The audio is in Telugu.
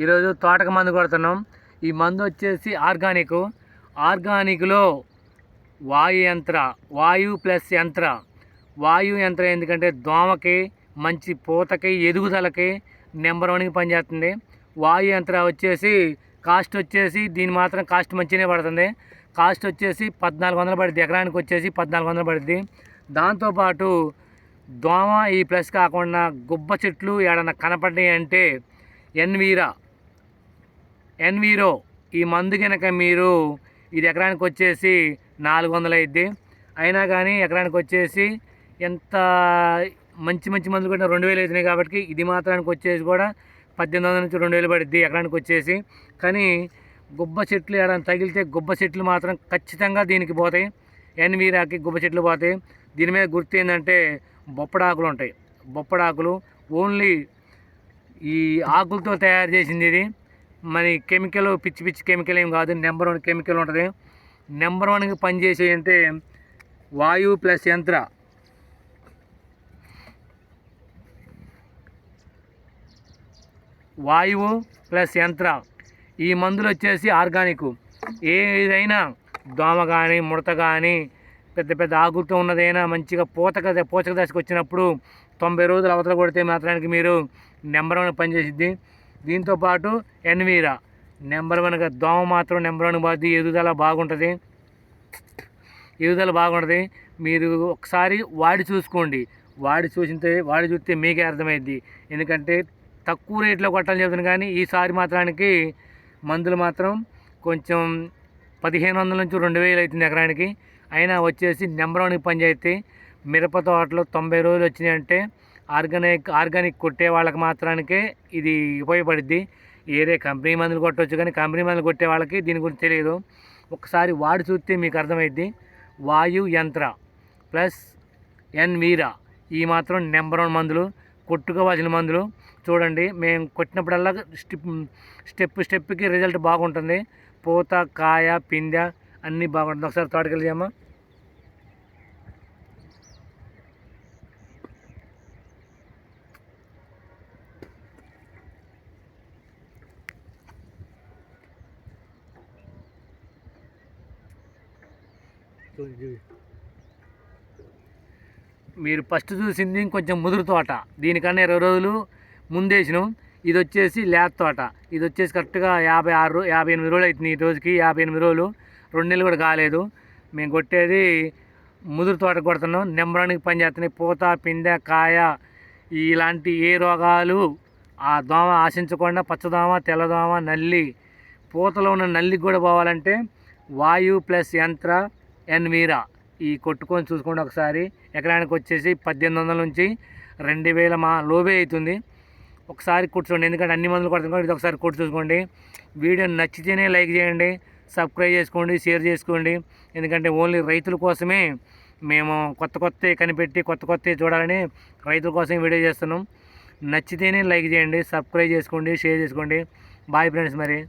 ఈరోజు తోటకు మందు కొడుతున్నాం. ఈ మందు వచ్చేసి ఆర్గానిక్. ఆర్గానిక్లో వాయు యంత్ర వాయు ప్లస్ యంత్ర. వాయు యంత్రం ఎందుకంటే దోమకి మంచి పూతకి ఎదుగుదలకి నెంబర్ వన్కి పనిచేస్తుంది. వాయు యంత్ర వచ్చేసి కాస్ట్ వచ్చేసి దీని మాత్రం కాస్ట్ మంచిగానే పడుతుంది. కాస్ట్ వచ్చేసి పద్నాలుగు వందలు పడుద్ది. ఎకరానికి వచ్చేసి పద్నాలుగు వందలు పడుద్ది. దాంతోపాటు దోమ ఈ ప్లస్ కాకుండా గుబ్బ చెట్లు ఏడన్నా కనపడ్డాయి అంటే ఎన్వీరా ఎన్వీరో ఈ మందు కనుక మీరు ఇది ఎకరానికి వచ్చేసి నాలుగు వందలు అయిద్ది అయినా కానీ ఎకరానికి వచ్చేసి ఎంత మంచి మంచి మందులు కూడా రెండు వేలు అవుతున్నాయి కాబట్టి ఇది మాత్రానికి వచ్చేసి కూడా పద్దెనిమిది వందల నుంచి రెండు వేలు పడుద్ది ఎకరానికి వచ్చేసి. కానీ గుబ్బ చెట్లు ఏడైనా తగిలితే గుబ్బ చెట్లు మాత్రం ఖచ్చితంగా దీనికి పోతాయి. ఎన్వీరాకి గుబ్బ చెట్లు పోతాయి. దీని మీద గుర్తు ఏంటంటే బొప్పడాకులు ఉంటాయి. బొప్పడాకులు ఓన్లీ ఈ ఆకులతో తయారు చేసింది ఇది. మరి కెమికల్ పిచ్చి పిచ్చి కెమికల్ ఏం కాదు. నెంబర్ వన్ కెమికల్ ఉంటుంది. నెంబర్ వన్కి పనిచేసే అంటే వాయువు ప్లస్ యంత్ర. వాయువు ప్లస్ యంత్ర. ఈ మందులు వచ్చేసి ఆర్గానిక్. ఏదైనా దోమ కానీ ముడత కానీ పెద్ద పెద్ద ఆకులతో ఉన్నదైనా మంచిగా పూతక పూచక దశకు వచ్చినప్పుడు తొంభై రోజులు అవతల కొడితే మాత్రానికి మీరు నెంబర్ వన్ పనిచేసిద్ది దీంతో పాటు ఎన్వీరా. నెంబర్ వన్గా దోమ మాత్రం నెంబర్ వన్ బాధ్యత. ఎదుగుదల బాగుంటుంది. ఎదుగుదల బాగుంటుంది. మీరు ఒకసారి వాడి చూసుకోండి. వాడి చూసితే వాడి చూస్తే మీకే అర్థమైద్ది. ఎందుకంటే తక్కువ రేట్లో కొట్టాలని చెప్తున్నాను కానీ ఈసారి మాత్రానికి మందులు మాత్రం కొంచెం పదిహేను వందల నుంచి రెండు వేలు అవుతుంది ఎకరానికి. అయినా వచ్చేసి నెంబర్ వన్కి పనిచేస్తే మిరప తోటలో తొంభై రోజులు వచ్చినాయంటే ఆర్గానిక్ ఆర్గానిక్ కొట్టే వాళ్ళకి మాత్రానికే ఇది ఉపయోగపడుద్ది. ఏరే కంపెనీ మందులు కొట్టవచ్చు కానీ కంపెనీ మందులు కొట్టే వాళ్ళకి దీని గురించి తెలియదు. ఒకసారి వాడి చూస్తే మీకు అర్థమైద్ది. వాయు యంత్ర ప్లస్ ఎన్వీరా ఈ మాత్రం నెంబర్ వన్ మందులు కొట్టుకోవాల్సిన మందులు. చూడండి మేము కొట్టినప్పుడల్లా స్టెప్ స్టెప్ స్టెప్కి రిజల్ట్ బాగుంటుంది. పూత కాయ పిందె అన్నీ బాగుంటుంది. ఒకసారి తోటకెళ్ళామా మీరు ఫస్ట్ చూసింది కొంచెం ముదురు తోట. దీనికన్నా ఇరవై రోజులు ముందేసినాం ఇది వచ్చేసి లేత తోట. ఇది వచ్చేసి కరెక్ట్గా యాభై ఆరు యాభై ఎనిమిది రోజులు అవుతుంది ఈ రోజుకి. యాభై ఎనిమిది రోజులు రెండు నెలలు కూడా కాలేదు. మేము కొట్టేది ముదురు తోట కొడుతున్నాం. నెంబరానికి పనిచేస్తున్నాయి పూత పిందె కాయ ఇలాంటి ఏ రోగాలు ఆ దోమ ఆశించకుండా పచ్చదోమ తెల్లదోమ నల్లి పూతలో ఉన్న నల్లికి కూడా పోవాలంటే వాయు ప్లస్ యంత్ర ఎన్ వీరా. ఈ కొట్టుకొని చూసుకోండి ఒకసారి. ఎకరానికి వచ్చేసి పద్దెనిమిది వందల నుంచి రెండు వేల మా లోబే అవుతుంది. ఒకసారి కూర్చోండి. ఎందుకంటే అన్ని మందులు కొడుతుంది ఇది ఒకసారి కూర్చు చూసుకోండి. వీడియో నచ్చితేనే లైక్ చేయండి. సబ్స్క్రైబ్ చేసుకోండి. షేర్ చేసుకోండి. ఎందుకంటే ఓన్లీ రైతుల కోసమే మేము కొత్త కొత్త కనిపెట్టి కొత్త కొత్త చూడాలని రైతుల కోసం వీడియో చేస్తున్నాం. నచ్చితేనే లైక్ చేయండి. సబ్స్క్రైబ్ చేసుకోండి. షేర్ చేసుకోండి. బాయ్ ఫ్రెండ్స్ మరి.